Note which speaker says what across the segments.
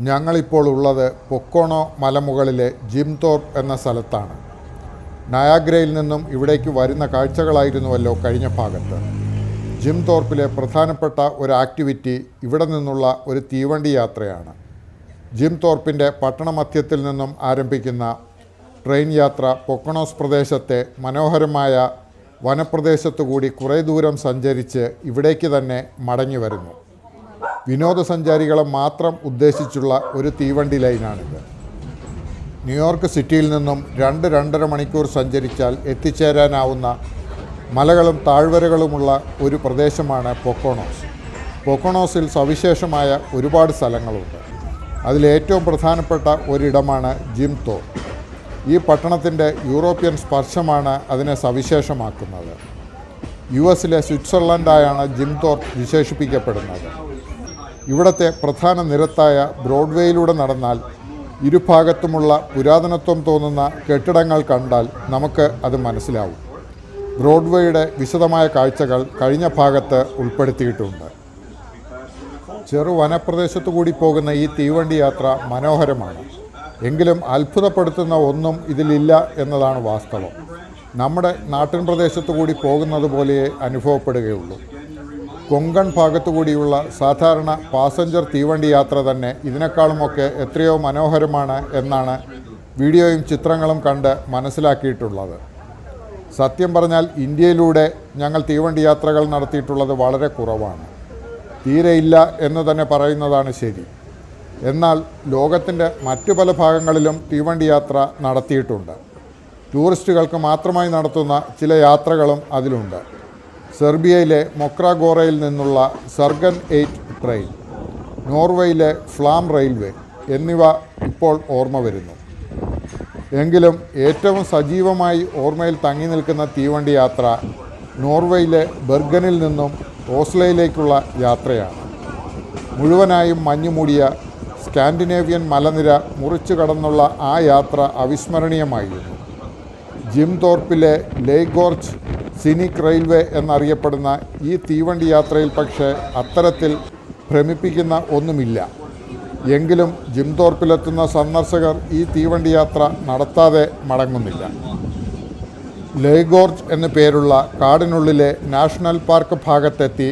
Speaker 1: ഞങ്ങളിപ്പോൾ ഉള്ളത് പൊക്കോണോ മലമുകളിലെ ജിംതോർപ്പ് എന്ന സ്ഥലത്താണ്. നയാഗ്രയിൽ നിന്നും ഇവിടേക്ക് വരുന്ന കാഴ്ചകളായിരുന്നുവല്ലോ കഴിഞ്ഞ ഭാഗത്ത്. ജിംതോർപ്പിലെ പ്രധാനപ്പെട്ട ഒരു ആക്ടിവിറ്റി ഇവിടെ നിന്നുള്ള ഒരു തീവണ്ടി യാത്രയാണ്. ജിംതോർപ്പിന്റെ പട്ടണമധ്യത്തിൽ നിന്നും ആരംഭിക്കുന്ന ട്രെയിൻ യാത്ര പൊക്കണോസ് പ്രദേശത്തെ മനോഹരമായ വനപ്രദേശത്തു കൂടി കുറേ ദൂരം സഞ്ചരിച്ച് ഇവിടേക്ക് തന്നെ മടങ്ങി വരുന്നു. വിനോദസഞ്ചാരികളെ മാത്രം ഉദ്ദേശിച്ചുള്ള ഒരു തീവണ്ടി ലൈനാണിത്. ന്യൂയോർക്ക് സിറ്റിയിൽ നിന്നും രണ്ട് രണ്ടര മണിക്കൂർ സഞ്ചരിച്ചാൽ എത്തിച്ചേരാനാവുന്ന മലകളും താഴ്വരകളുമുള്ള ഒരു പ്രദേശമാണ് പൊക്കോണോസ്. പൊക്കോണോസിൽ സവിശേഷമായ ഒരുപാട് സ്ഥലങ്ങളുണ്ട്. അതിലേറ്റവും പ്രധാനപ്പെട്ട ഒരിടമാണ് ജിംതോ ഈ പട്ടണത്തിന്റെ യൂറോപ്യൻ സ്പർശമാണ് അതിനെ സവിശേഷമാക്കുന്നത്. യു എസിലെ സ്വിറ്റ്സർലൻഡായാണ് ജിംതോർ വിശേഷിപ്പിക്കപ്പെടുന്നത്. ഇവിടത്തെ പ്രധാന നിരത്തായ ബ്രോഡ്വേയിലൂടെ നടന്നാൽ ഇരുഭാഗത്തുമുള്ള പുരാതനത്വം തോന്നുന്ന കെട്ടിടങ്ങൾ കണ്ടാൽ നമുക്ക് അത് മനസ്സിലാവും. ബ്രോഡ്വേയുടെ വിശദമായ കാഴ്ചകൾ കഴിഞ്ഞ ഭാഗത്ത് ഉൾപ്പെടുത്തിയിട്ടുണ്ട്. ചെറു വനപ്രദേശത്തു കൂടി പോകുന്ന ഈ തീവണ്ടി യാത്ര മനോഹരമാണ്. എങ്കിലും അത്ഭുതപ്പെടുത്തുന്ന ഒന്നും ഇതിലില്ല എന്നതാണ് വാസ്തവം. നമ്മുടെ നാട്ടിൻ പ്രദേശത്തു കൂടി പോകുന്നത് പോലെയേ അനുഭവപ്പെടുകയുള്ളൂ. കൊങ്കൺ ഭാഗത്തുകൂടിയുള്ള സാധാരണ പാസഞ്ചർ തീവണ്ടി യാത്ര തന്നെ ഇതിനേക്കാളുമൊക്കെ എത്രയോ മനോഹരമാണ് എന്നാണ് വീഡിയോയും ചിത്രങ്ങളും കണ്ട് മനസ്സിലാക്കിയിട്ടുള്ളത്. സത്യം പറഞ്ഞാൽ ഇന്ത്യയിലൂടെ ഞങ്ങൾ തീവണ്ടി യാത്രകൾ നടത്തിയിട്ടുള്ളത് വളരെ കുറവാണ്. തീരെയില്ല എന്ന് തന്നെ പറയുന്നതാണ് ശരി. എന്നാൽ ലോകത്തിന്റെ മറ്റു പല ഭാഗങ്ങളിലും തീവണ്ടി യാത്ര നടത്തിയിട്ടുണ്ട്. ടൂറിസ്റ്റുകൾക്ക് മാത്രമായി നടത്തുന്ന ചില യാത്രകളും അതിലുണ്ട്. സെർബിയയിലെ മൊക്രാഗോറയിൽ നിന്നുള്ള സർഗൻ എയ്റ്റ് ട്രെയിൻ നോർവേയിലെ ഫ്ലാം റെയിൽവേ എന്നിവ ഇപ്പോൾ ഓർമ്മ വരുന്നു. എങ്കിലും ഏറ്റവും സജീവമായി ഓർമ്മയിൽ തങ്ങി നിൽക്കുന്ന തീവണ്ടി യാത്ര നോർവേയിലെ ബെർഗനിൽ നിന്നും ഓസ്ലോയിലേക്കുള്ള യാത്രയാണ്. മുഴുവനായും മഞ്ഞുമൂടിയ സ്കാൻഡിനേവിയൻ മലനിര മുറിച്ചു കടന്നുള്ള ആ യാത്ര അവിസ്മരണീയമായിരുന്നു. ജിംതോർപ്പിലെ ലേഗോർച്ച് സിനിക് റെയിൽവേ എന്നറിയപ്പെടുന്ന ഈ തീവണ്ടി യാത്രയിൽ പക്ഷേ അത്തരത്തിൽ ഭ്രമിപ്പിക്കുന്ന ഒന്നുമില്ല. എങ്കിലും ജിംതോർപ്പിലെത്തുന്ന സന്ദർശകർ ഈ തീവണ്ടി യാത്ര നടത്താതെ മടങ്ങുന്നില്ല. ലേഗോർജ് എന്നു പേരുള്ള കാടിനുള്ളിലെ നാഷണൽ പാർക്ക് ഭാഗത്തെത്തി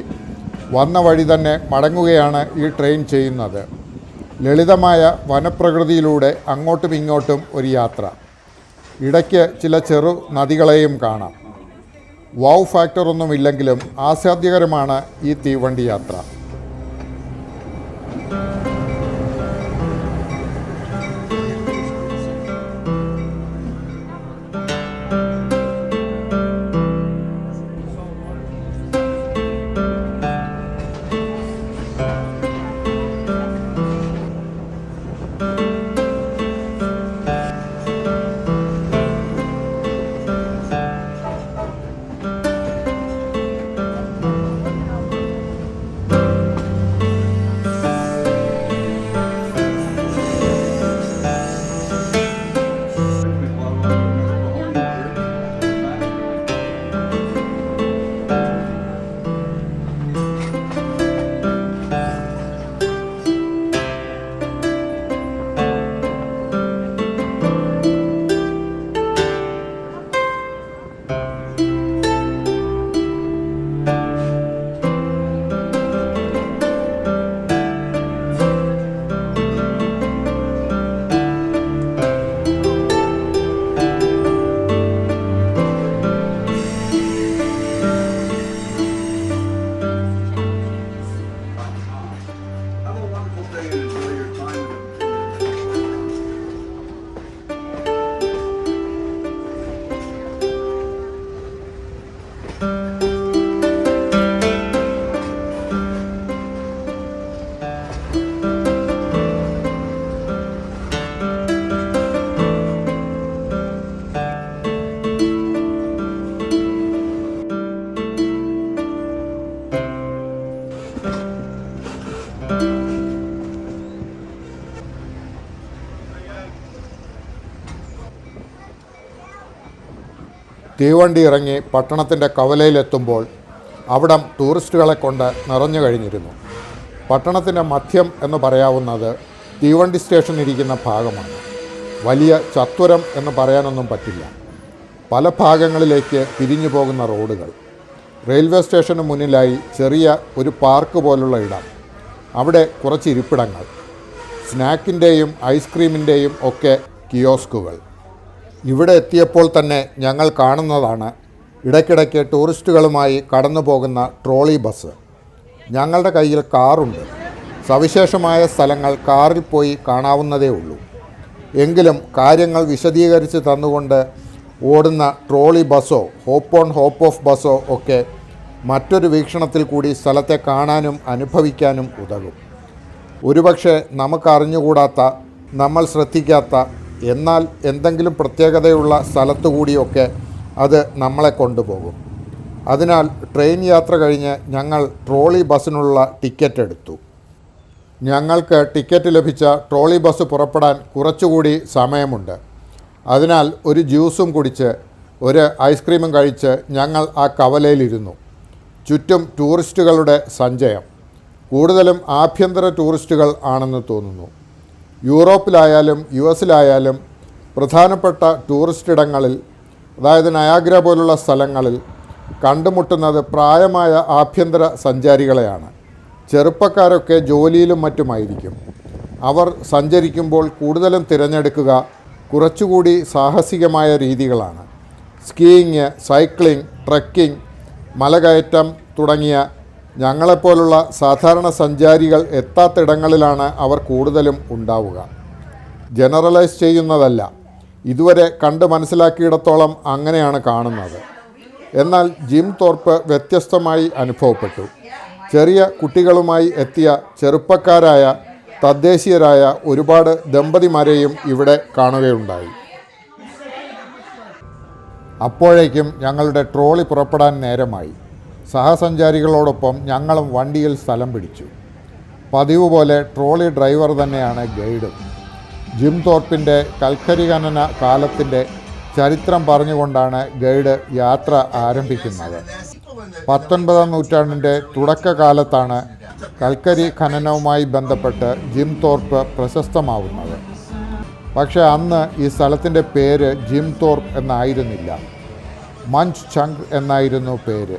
Speaker 1: വന്ന വഴി തന്നെ മടങ്ങുകയാണ് ഈ ട്രെയിൻ ചെയ്യുന്നത്. ലളിതമായ വനപ്രകൃതിയിലൂടെ അങ്ങോട്ടും ഇങ്ങോട്ടും ഒരു യാത്ര. ഇടയ്ക്ക് ചില ചെറു നദികളെയും കാണാം. വൗ ഫാക്ടർ ഒന്നുമില്ലെങ്കിലും ആസ്വാദ്യകരമാണ് ഈ തീവണ്ടി യാത്ര. തീവണ്ടി ഇറങ്ങി പട്ടണത്തിന്റെ കവലയിലെത്തുമ്പോൾ അവിടം ടൂറിസ്റ്റുകളെ കൊണ്ട് നിറഞ്ഞു കഴിഞ്ഞിരുന്നു. പട്ടണത്തിന്റെ മധ്യം എന്ന് പറയാവുന്നത് തീവണ്ടി സ്റ്റേഷൻ ഇരിക്കുന്ന ഭാഗമാണ്. വലിയ ചത്വരം എന്ന് പറയാനൊന്നും പറ്റില്ല. പല ഭാഗങ്ങളിലേക്ക് പിരിഞ്ഞു പോകുന്ന റോഡുകൾ. റെയിൽവേ സ്റ്റേഷന് മുന്നിലായി ചെറിയ ഒരു പാർക്ക് പോലുള്ള ഇടം. അവിടെ കുറച്ച് ഇരിപ്പിടങ്ങൾ. സ്നാക്കിന്റെയും ഐസ്ക്രീമിന്റെയും ഒക്കെ കിയോസ്കുകൾ. ഇവിടെ എത്തിയപ്പോൾ തന്നെ ഞങ്ങൾ കാണുന്നതാണ് ഇടയ്ക്കിടയ്ക്ക് ടൂറിസ്റ്റുകളുമായി കടന്നു പോകുന്ന ട്രോളി ബസ്. ഞങ്ങളുടെ കയ്യിൽ കാറുണ്ട്. സവിശേഷമായ സ്ഥലങ്ങൾ കാറിൽ പോയി കാണാവുന്നതേ ഉള്ളൂ. എങ്കിലും കാര്യങ്ങൾ വിശദീകരിച്ച് തന്നുകൊണ്ട് ഓടുന്ന ട്രോളി ബസ്സോ ഹോപ്പ് ഓൺ ഹോപ്പ് ഓഫ് ബസ്സോ ഒക്കെ മറ്റൊരു വീക്ഷണത്തിൽ കൂടി സ്ഥലത്തെ കാണാനും അനുഭവിക്കാനും ഉതകും. ഒരുപക്ഷെ നമുക്കറിഞ്ഞുകൂടാത്ത നമ്മൾ ശ്രദ്ധിക്കാത്ത എന്നാൽ എന്തെങ്കിലും പ്രത്യേകതയുള്ള സ്ഥലത്തു കൂടിയൊക്കെ അത് നമ്മളെ കൊണ്ടുപോകും. അതിനാൽ ട്രെയിൻ യാത്ര കഴിഞ്ഞ് ഞങ്ങൾ ട്രോളി ബസ്സിനുള്ള ടിക്കറ്റ് എടുത്തു. ഞങ്ങൾക്ക് ടിക്കറ്റ് ലഭിച്ച ട്രോളി ബസ് പുറപ്പെടാൻ കുറച്ചുകൂടി സമയമുണ്ട്. അതിനാൽ ഒരു ജ്യൂസും കുടിച്ച് ഒരു ഐസ്ക്രീമും കഴിച്ച് ഞങ്ങൾ ആ കവലയിലിരുന്നു. ചുറ്റും ടൂറിസ്റ്റുകളുടെ സഞ്ചയം. കൂടുതലും ആഭ്യന്തര ടൂറിസ്റ്റുകൾ ആണെന്ന് തോന്നുന്നു. യൂറോപ്പിലായാലും യു എസിലായാലും പ്രധാനപ്പെട്ട ടൂറിസ്റ്റ് ഇടങ്ങളിൽ അതായത് നയാഗ്ര പോലുള്ള സ്ഥലങ്ങളിൽ കണ്ടുമുട്ടുന്നത് പ്രായമായ ആഭ്യന്തര സഞ്ചാരികളെയാണ്. ചെറുപ്പക്കാരൊക്കെ ജോലിയിലും മറ്റുമായിരിക്കും. അവർ സഞ്ചരിക്കുമ്പോൾ കൂടുതലും തിരഞ്ഞെടുക്കുക കുറച്ചുകൂടി സാഹസികമായ രീതികളാണ്. സ്കീയിങ് സൈക്ലിംഗ് ട്രക്കിംഗ് മലകയറ്റം തുടങ്ങിയ ഞങ്ങളെപ്പോലുള്ള സാധാരണ സഞ്ചാരികൾ എത്താത്തിടങ്ങളിലാണ് അവർ കൂടുതലും ഉണ്ടാവുക. ജനറലൈസ് ചെയ്യുന്നതല്ല. ഇതുവരെ കണ്ട് മനസ്സിലാക്കിയിടത്തോളം അങ്ങനെയാണ് കാണുന്നത്. എന്നാൽ ജിം തോർപ്പ് വ്യത്യസ്തമായി അനുഭവപ്പെട്ടു. ചെറിയ കുട്ടികളുമായി എത്തിയ ചെറുപ്പക്കാരായ തദ്ദേശീയരായ ഒരുപാട് ദമ്പതിമാരെയും ഇവിടെ കാണുകയുണ്ടായി. അപ്പോഴേക്കും ഞങ്ങളുടെ ട്രോളി പുറപ്പെടാൻ നേരമായി. സഹസഞ്ചാരികളോടൊപ്പം ഞങ്ങളും വണ്ടിയിൽ സ്ഥലം പിടിച്ചു. പതിവ് പോലെ ട്രോളി ഡ്രൈവർ തന്നെയാണ് ഗൈഡ്. ജിം തോർപ്പിന്റെ കൽക്കരി ഖനന കാലത്തിന്റെ ചരിത്രം പറഞ്ഞുകൊണ്ടാണ് ഗൈഡ് യാത്ര ആരംഭിക്കുന്നത്. പത്തൊൻപതാം നൂറ്റാണ്ടിന്റെ തുടക്കകാലത്താണ് കൽക്കരി ഖനനവുമായി ബന്ധപ്പെട്ട് ജിം തോർപ്പ് പ്രശസ്തമാവുന്നത്. പക്ഷേ അന്ന് ഈ സ്ഥലത്തിന്റെ പേര് ജിം തോർപ്പ് എന്നായിരുന്നില്ല. മഞ്ച് ചങ്ക് എന്നായിരുന്നു പേര്.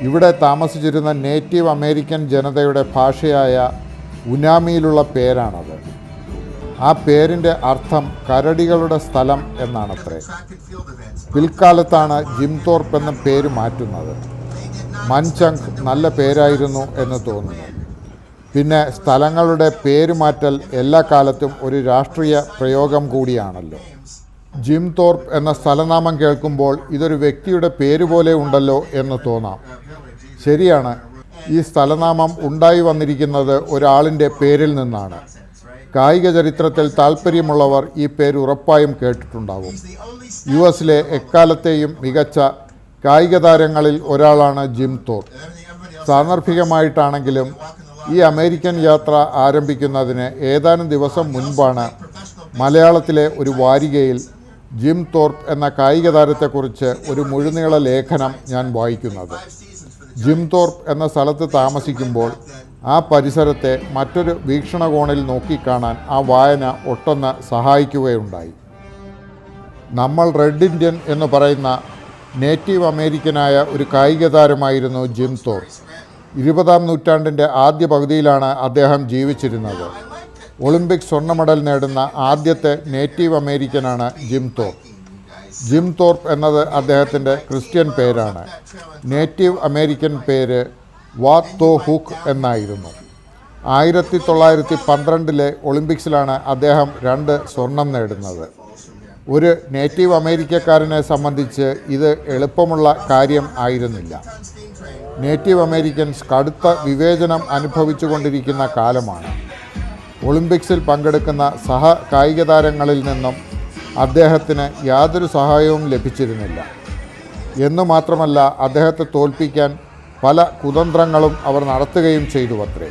Speaker 1: ഇവിടെ താമസിച്ചിരുന്ന നേറ്റീവ് അമേരിക്കൻ ജനതയുടെ ഭാഷയായ ഉനാമിയിലുള്ള പേരാണത്. ആ പേരിന്റെ അർത്ഥം കരടികളുടെ സ്ഥലം എന്നാണത്രേ. പിൽക്കാലത്താണ് ജിംതോർപ്പ് എന്ന പേര് മാറ്റുന്നത്. മൻചങ്ക് നല്ല പേരായിരുന്നു എന്ന് തോന്നുന്നു. പിന്നെ സ്ഥലങ്ങളുടെ പേര് മാറ്റൽ എല്ലാ കാലത്തും ഒരു രാഷ്ട്രീയ പ്രയോഗം കൂടിയാണല്ലോ. ജിം തോർപ്പ് എന്ന സ്ഥലനാമം കേൾക്കുമ്പോൾ ഇതൊരു വ്യക്തിയുടെ പേര് പോലെ ഉണ്ടല്ലോ എന്ന് തോന്നാം. ശരിയാണ് ഈ സ്ഥലനാമം ഉണ്ടായി വന്നിരിക്കുന്നത് ഒരാളിന്റെ പേരിൽ നിന്നാണ്. കായിക ചരിത്രത്തിൽ താല്പര്യമുള്ളവർ ഈ പേര് ഉറപ്പായും കേട്ടിട്ടുണ്ടാവും. യു എസിലെ എക്കാലത്തെയും മികച്ച കായിക താരങ്ങളിൽ ഒരാളാണ് ജിം തോർ സാന്ദർഭികമായിട്ടാണെങ്കിലും ഈ അമേരിക്കൻ യാത്ര ആരംഭിക്കുന്നതിന് ഏതാനും ദിവസം മുൻപാണ് മലയാളത്തിലെ ഒരു വാരികയിൽ ജിം തോർപ്പ് എന്ന കായിക താരത്തെക്കുറിച്ച് ഒരു മുഴുനീള ലേഖനം ഞാൻ വായിക്കുന്നത്. ജിം തോർപ്പ് എന്ന സ്ഥലത്ത് താമസിക്കുമ്പോൾ ആ പരിസരത്തെ മറ്റൊരു വീക്ഷണകോണിൽ നോക്കിക്കാണാൻ ആ വായന ഒട്ടൊന്ന് സഹായിക്കുകയുണ്ടായി. നമ്മൾ റെഡ് ഇന്ത്യൻ എന്ന് പറയുന്ന നേറ്റീവ് അമേരിക്കനായ ഒരു കായിക താരമായിരുന്നു ജിം തോർപ്പ്. ഇരുപതാം നൂറ്റാണ്ടിന്റെ ആദ്യ പകുതിയിലാണ് അദ്ദേഹം ജീവിച്ചിരുന്നത്. ഒളിമ്പിക് സ്വർണ മെഡൽ നേടുന്ന ആദ്യത്തെ നേറ്റീവ് അമേരിക്കനാണ് ജിം തോർപ്പ്. ജിം തോർപ്പ് എന്നത് അദ്ദേഹത്തിന്റെ ക്രിസ്ത്യൻ പേരാണ്. നേറ്റീവ് അമേരിക്കൻ പേര് വാ തോ ഹുക്ക് എന്നായിരുന്നു. ആയിരത്തി തൊള്ളായിരത്തി പന്ത്രണ്ടിലെ ഒളിമ്പിക്സിലാണ് അദ്ദേഹം രണ്ട് സ്വർണം നേടുന്നത്. ഒരു നേറ്റീവ് അമേരിക്കക്കാരനെ സംബന്ധിച്ച് ഇത് എളുപ്പമുള്ള കാര്യം ആയിരുന്നില്ല. നേറ്റീവ് അമേരിക്കൻസ് കടുത്ത വിവേചനം അനുഭവിച്ചുകൊണ്ടിരിക്കുന്ന കാലമാണ്. ഒളിമ്പിക്സിൽ പങ്കെടുക്കുന്ന സഹ കായിക താരങ്ങളിൽ നിന്നും അദ്ദേഹത്തിന് യാതൊരു സഹായവും ലഭിച്ചിരുന്നില്ല. എന്നു മാത്രമല്ല അദ്ദേഹത്തെ തോൽപ്പിക്കാൻ പല കുതന്ത്രങ്ങളും അവർ നടത്തുകയും ചെയ്തു അത്രേ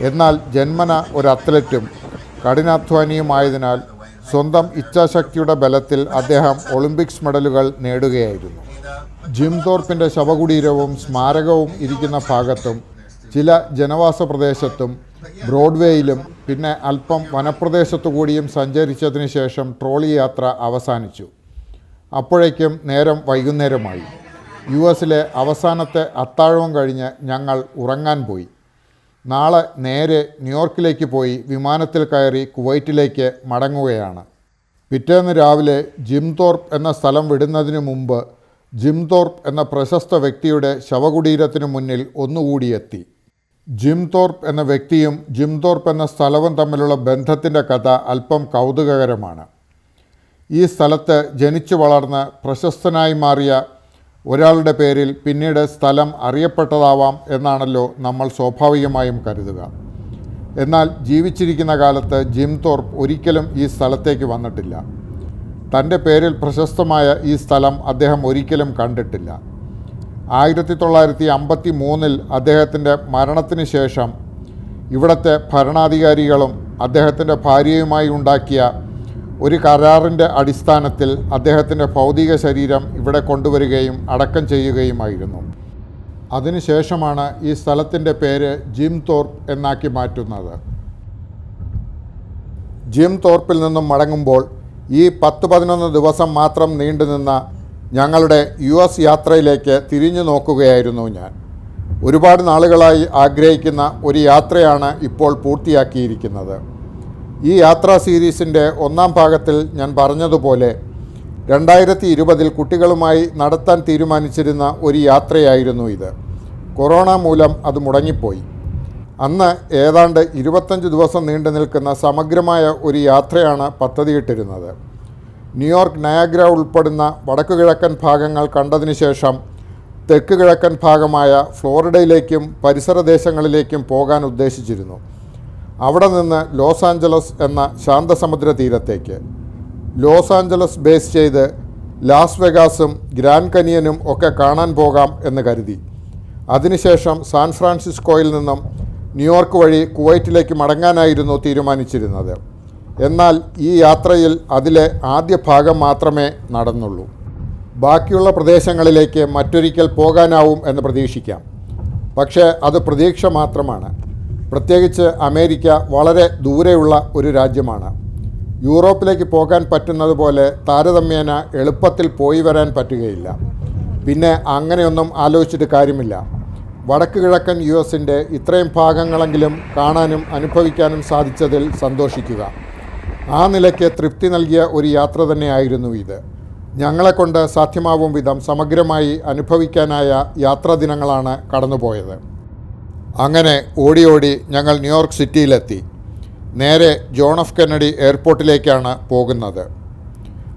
Speaker 1: എന്നാൽ ജന്മന ഒരു അത്ലറ്റും കഠിനാധ്വാനിയുമായതിനാൽ സ്വന്തം ഇച്ഛാശക്തിയുടെ ബലത്തിൽ അദ്ദേഹം ഒളിമ്പിക്സ് മെഡലുകൾ നേടുകയായിരുന്നു. ജിം തോർപ്പിന്റെ ശവകുടീരവും സ്മാരകവും ഇരിക്കുന്ന ഭാഗത്തും ചില ജനവാസ പ്രദേശത്തും ബ്രോഡ്വേയിലും പിന്നെ അല്പം വനപ്രദേശത്തു കൂടിയും സഞ്ചരിച്ചതിന് ശേഷം ട്രോളി യാത്ര അവസാനിച്ചു. അപ്പോഴേക്കും നേരം വൈകുന്നേരമായി. യു എസിലെ അവസാനത്തെ അത്താഴവും കഴിഞ്ഞ് ഞങ്ങൾ ഉറങ്ങാൻ പോയി. നാളെ നേരെ ന്യൂയോർക്കിലേക്ക് പോയി വിമാനത്തിൽ കയറി കുവൈറ്റിലേക്ക് മടങ്ങുകയാണ്. പിറ്റേന്ന് രാവിലെ ജിംതോർപ്പ് എന്ന സ്ഥലം വിടുന്നതിന് മുമ്പ് ജിംതോർപ്പ് എന്ന പ്രശസ്ത വ്യക്തിയുടെ ശവകുടീരത്തിന് മുന്നിൽ ഒന്നുകൂടി എത്തി. ജിം തോർപ്പ് എന്ന വ്യക്തിയും ജിം തോർപ്പ് എന്ന സ്ഥലവും തമ്മിലുള്ള ബന്ധത്തിന്റെ കഥ അല്പം കൗതുകകരമാണ്. ഈ സ്ഥലത്ത് ജനിച്ചു വളർന്ന് പ്രശസ്തനായി മാറിയ ഒരാളുടെ പേരിൽ പിന്നീട് സ്ഥലം അറിയപ്പെട്ടതാവാം എന്നാണല്ലോ നമ്മൾ സ്വാഭാവികമായും കരുതുക. എന്നാൽ ജീവിച്ചിരിക്കുന്ന കാലത്ത് ജിം തോർപ്പ് ഒരിക്കലും ഈ സ്ഥലത്തേക്ക് വന്നിട്ടില്ല. തന്റെ പേരിൽ പ്രശസ്തമായ ഈ സ്ഥലം അദ്ദേഹം ഒരിക്കലും കണ്ടിട്ടില്ല. ആയിരത്തി തൊള്ളായിരത്തി അമ്പത്തി മൂന്നിൽ അദ്ദേഹത്തിന്റെ മരണത്തിന് ശേഷം ഇവിടുത്തെ ഭരണാധികാരികളും അദ്ദേഹത്തിന്റെ ഭാര്യയുമായി ഉണ്ടാക്കിയ ഒരു കരാറിന്റെ അടിസ്ഥാനത്തിൽ അദ്ദേഹത്തിന്റെ ഭൗതിക ശരീരം ഇവിടെ കൊണ്ടുവരികയും അടക്കം ചെയ്യുകയുമായിരുന്നു. അതിനുശേഷമാണ് ഈ സ്ഥലത്തിന്റെ പേര് ജിം തോർപ്പ് എന്നാക്കി മാറ്റുന്നത്. ജിം തോർപ്പിൽ നിന്നും മടങ്ങുമ്പോൾ ഈ പത്ത് പതിനൊന്ന് ദിവസം മാത്രം നീണ്ടുനിന്ന ഞങ്ങളുടെ യു എസ് യാത്രയിലേക്ക് തിരിഞ്ഞു നോക്കുകയായിരുന്നു ഞാൻ. ഒരുപാട് നാളുകളായി ആഗ്രഹിക്കുന്ന ഒരു യാത്രയാണ് ഇപ്പോൾ പൂർത്തിയാക്കിയിരിക്കുന്നത്. ഈ യാത്രാ സീരീസിന്റെ ഒന്നാം ഭാഗത്തിൽ ഞാൻ പറഞ്ഞതുപോലെ രണ്ടായിരത്തി ഇരുപതിൽ കുട്ടികളുമായി നടത്താൻ തീരുമാനിച്ചിരുന്ന ഒരു യാത്രയായിരുന്നു ഇത്. കൊറോണ മൂലം അത് മുടങ്ങിപ്പോയി. അന്ന് ഏതാണ്ട് ഇരുപത്തഞ്ച് ദിവസം നീണ്ടു നിൽക്കുന്ന സമഗ്രമായ ഒരു യാത്രയാണ് പദ്ധതിയിട്ടിരുന്നത്. ന്യൂയോർക്ക് നയാഗ്ര ഉൾപ്പെടുന്ന വടക്കു കിഴക്കൻ ഭാഗങ്ങൾ കണ്ടതിന് ശേഷം തെക്ക് കിഴക്കൻ ഭാഗമായ ഫ്ലോറിഡയിലേക്കും പരിസര ദേശങ്ങളിലേക്കും പോകാൻ ഉദ്ദേശിച്ചിരുന്നു. അവിടെ നിന്ന് ലോസ് ആഞ്ചലസ് എന്ന ശാന്തസമുദ്ര തീരത്തേക്ക്. ലോസ് ആഞ്ചലസ് ബേസ് ചെയ്ത് ലാസ് വെഗാസും ഗ്രാൻഡ് കനിയനും ഒക്കെ കാണാൻ പോകാം എന്ന് കരുതി. അതിനുശേഷം സാൻ ഫ്രാൻസിസ്കോയിൽ നിന്നും ന്യൂയോർക്ക് വഴി കുവൈറ്റിലേക്ക് മടങ്ങാനായിരുന്നു തീരുമാനിച്ചിരുന്നത്. എന്നാൽ ഈ യാത്രയിൽ അതിലെ ആദ്യ ഭാഗം മാത്രമേ നടന്നുള്ളൂ. ബാക്കിയുള്ള പ്രദേശങ്ങളിലേക്ക് മറ്റൊരിക്കൽ പോകാനാവും എന്ന് പ്രതീക്ഷിക്കാം. പക്ഷേ അത് പ്രതീക്ഷ മാത്രമാണ്. പ്രത്യേകിച്ച് അമേരിക്ക വളരെ ദൂരെയുള്ള ഒരു രാജ്യമാണ്. യൂറോപ്പിലേക്ക് പോകാൻ പറ്റുന്നതുപോലെ താരതമ്യേന എളുപ്പത്തിൽ പോയി വരാൻ പറ്റുകയില്ല. പിന്നെ അങ്ങനെയൊന്നും ആലോചിച്ചിട്ട് കാര്യമില്ല. വടക്ക് കിഴക്കൻ യു എസിന്റെ ഇത്രയും ഭാഗങ്ങളെങ്കിലും കാണാനും അനുഭവിക്കാനും സാധിച്ചതിൽ സന്തോഷിക്കുക. ആ നിലയ്ക്ക് തൃപ്തി നൽകിയ ഒരു യാത്ര തന്നെയായിരുന്നു ഇത്. ഞങ്ങളെക്കൊണ്ട് സാധ്യമാവും വിധം സമഗ്രമായി അനുഭവിക്കാനായ യാത്രാ ദിനങ്ങളാണ് കടന്നുപോയത്. അങ്ങനെ ഓടി ഓടി ഞങ്ങൾ ന്യൂയോർക്ക് സിറ്റിയിലെത്തി. നേരെ ജോൺ ഓഫ് കെന്നഡി എയർപോർട്ടിലേക്കാണ് പോകുന്നത്.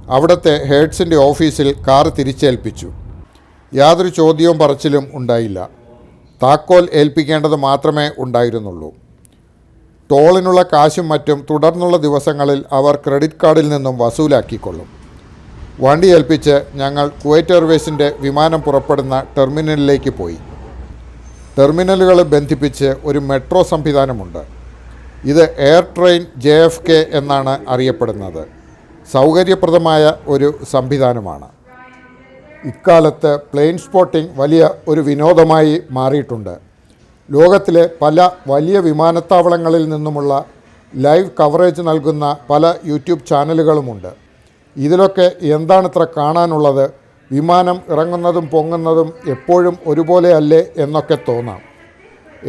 Speaker 1: അവിടുത്തെ ഹേഡ്സിന്റെ ഓഫീസിൽ കാർ തിരിച്ചേൽപ്പിച്ചു. യാതൊരു ചോദ്യവും പറച്ചിലും ഉണ്ടായില്ല. താക്കോൽ ഏൽപ്പിക്കേണ്ടത് മാത്രമേ ഉണ്ടായിരുന്നുള്ളൂ. ടോളിനുള്ള കാശും മറ്റും തുടർന്നുള്ള ദിവസങ്ങളിൽ അവർ ക്രെഡിറ്റ് കാർഡിൽ നിന്നും വസൂലാക്കിക്കൊള്ളും. വണ്ടി ഏൽപ്പിച്ച് ഞങ്ങൾ കുവൈറ്റ് എയർവേസിന്റെ വിമാനം പുറപ്പെടുന്ന ടെർമിനലിലേക്ക് പോയി. ടെർമിനലുകൾ ബന്ധിപ്പിച്ച് ഒരു മെട്രോ സംവിധാനമുണ്ട്. ഇത് air train J F K എന്നാണ് അറിയപ്പെടുന്നത്. സൗകര്യപ്രദമായ ഒരു സംവിധാനമാണ്. ഇക്കാലത്ത് പ്ലെയിൻ സ്പോട്ടിംഗ് വലിയ ഒരു വിനോദമായി മാറിയിട്ടുണ്ട്. ലോകത്തിലെ പല വലിയ വിമാനത്താവളങ്ങളിൽ നിന്നുമുള്ള ലൈവ് കവറേജ് നൽകുന്ന പല യൂട്യൂബ് ചാനലുകളുമുണ്ട്. ഇതിലൊക്കെ എന്താണിത്ര കാണാനുള്ളത്? വിമാനം ഇറങ്ങുന്നതും പൊങ്ങുന്നതും എപ്പോഴും ഒരുപോലെയല്ലേ എന്നൊക്കെ തോന്നാം.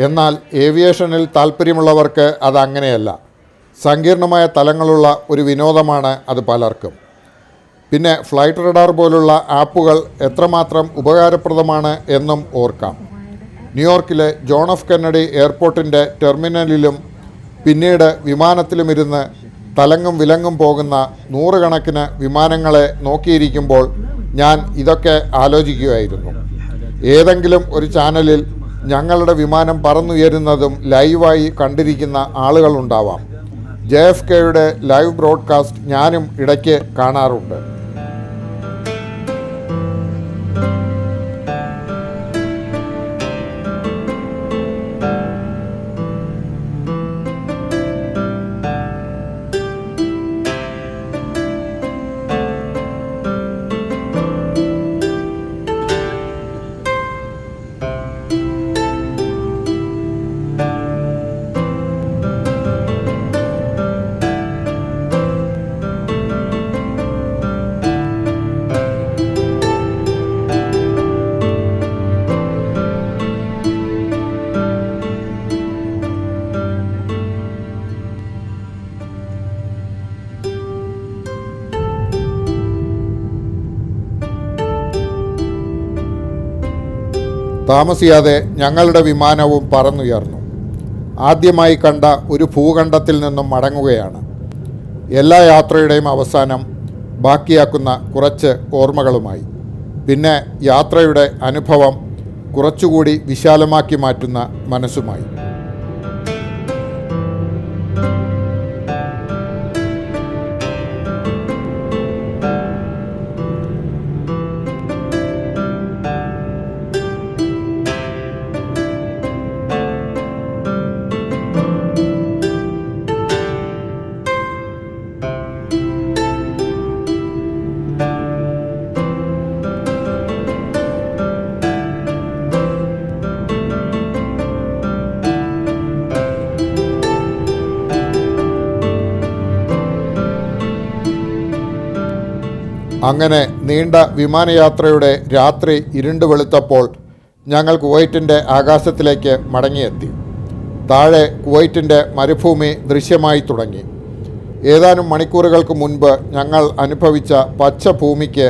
Speaker 1: എന്നാൽ ഏവിയേഷനിൽ താല്പര്യമുള്ളവർക്ക് അതങ്ങനെയല്ല സങ്കീർണമായ തലങ്ങളുള്ള ഒരു വിനോദമാണ് അത് പലർക്കും. പിന്നെ ഫ്ലൈറ്റ് റഡാർ പോലുള്ള ആപ്പുകൾ എത്രമാത്രം ഉപകാരപ്രദമാണ് എന്നും ഓർക്കാം. ന്യൂയോർക്കിലെ ജോൺ എഫ് കെന്നഡി എയർപോർട്ടിന്റെ ടെർമിനലിലും പിന്നീട് വിമാനത്തിലുമിരുന്ന് തലങ്ങും വിലങ്ങും പോകുന്ന നൂറുകണക്കിന് വിമാനങ്ങളെ നോക്കിയിരിക്കുമ്പോൾ ഞാൻ ഇതൊക്കെ ആലോചിക്കുകയായിരുന്നു. ഏതെങ്കിലും ഒരു ചാനലിൽ ഞങ്ങളുടെ വിമാനം പറന്നുയരുന്നതും ലൈവായി കണ്ടിരിക്കുന്ന ആളുകളുണ്ടാവാം. ജെ എഫ് കെയുടെ ലൈവ് ബ്രോഡ്കാസ്റ്റ് ഞാനും ഇടയ്ക്ക് കാണാറുണ്ട്. താമസിയാതെ ഞങ്ങളുടെ വിമാനവും പറന്നുയർന്നു. ആദ്യമായി കണ്ട ഒരു ഭൂഖണ്ഡത്തിൽ നിന്നും മടങ്ങുകയാണ്. എല്ലാ യാത്രയുടെയും അവസാനം ബാക്കിയാക്കുന്ന കുറച്ച് ഓർമ്മകളുമായി. പിന്നെ യാത്രയുടെ അനുഭവം കുറച്ചുകൂടി വിശാലമാക്കി മാറ്റുന്ന മനസ്സുമായി. അങ്ങനെ നീണ്ട വിമാനയാത്രയുടെ രാത്രി ഇരുണ്ട് വെളുത്തപ്പോൾ ഞങ്ങൾ കുവൈറ്റിന്റെ ആകാശത്തിലേക്ക് മടങ്ങിയെത്തി. താഴെ കുവൈറ്റിന്റെ മരുഭൂമി ദൃശ്യമായി തുടങ്ങി. ഏതാനും മണിക്കൂറുകൾക്ക് മുൻപ് ഞങ്ങൾ അനുഭവിച്ച പച്ച ഭൂമിക്ക്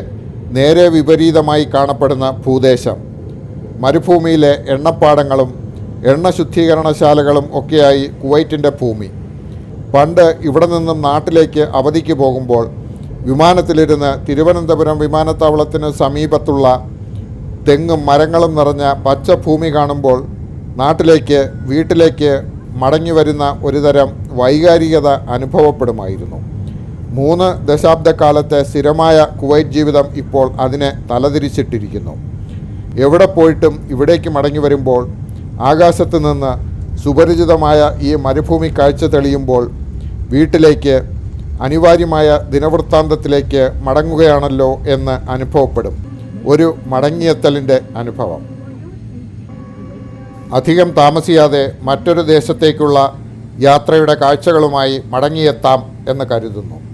Speaker 1: നേരെ വിപരീതമായി കാണപ്പെടുന്ന ഭൂദേശം. മരുഭൂമിയിലെ എണ്ണപ്പാടങ്ങളും എണ്ണ ശുദ്ധീകരണശാലകളും ഒക്കെയായി കുവൈറ്റിന്റെ ഭൂമി. പണ്ട് ഇവിടെ നിന്നും നാട്ടിലേക്ക് അവധിക്ക് പോകുമ്പോൾ വിമാനത്തിലിരുന്ന് തിരുവനന്തപുരം വിമാനത്താവളത്തിന് സമീപത്തുള്ള തെങ്ങും മരങ്ങളും നിറഞ്ഞ പച്ചഭൂമി കാണുമ്പോൾ നാട്ടിലേക്ക് വീട്ടിലേക്ക് മടങ്ങി വരുന്ന ഒരുതരം വൈകാരികത അനുഭവപ്പെടുമായിരുന്നു. മൂന്ന് ദശാബ്ദക്കാലത്തെ സ്ഥിരമായ കുവൈറ്റ് ജീവിതം ഇപ്പോൾ അതിനെ തലതിരിച്ചിട്ടിരിക്കുന്നു. എവിടെ പോയിട്ടും ഇവിടേക്ക് മടങ്ങി വരുമ്പോൾ ആകാശത്ത് നിന്ന് സുപരിചിതമായ ഈ മരുഭൂമി കാഴ്ച തെളിയുമ്പോൾ വീട്ടിലേക്ക് അനിവാര്യമായ ദിനവൃത്താന്തത്തിലേക്ക് മടങ്ങുകയാണല്ലോ എന്ന് അനുഭവപ്പെടും. ഒരു മടങ്ങിയെത്തലിന്റെ അനുഭവം. അധികം താമസിയാതെ മറ്റൊരു ദേശത്തേക്കുള്ള യാത്രയുടെ കാഴ്ചകളുമായി മടങ്ങിയെത്താം എന്ന് കരുതുന്നു.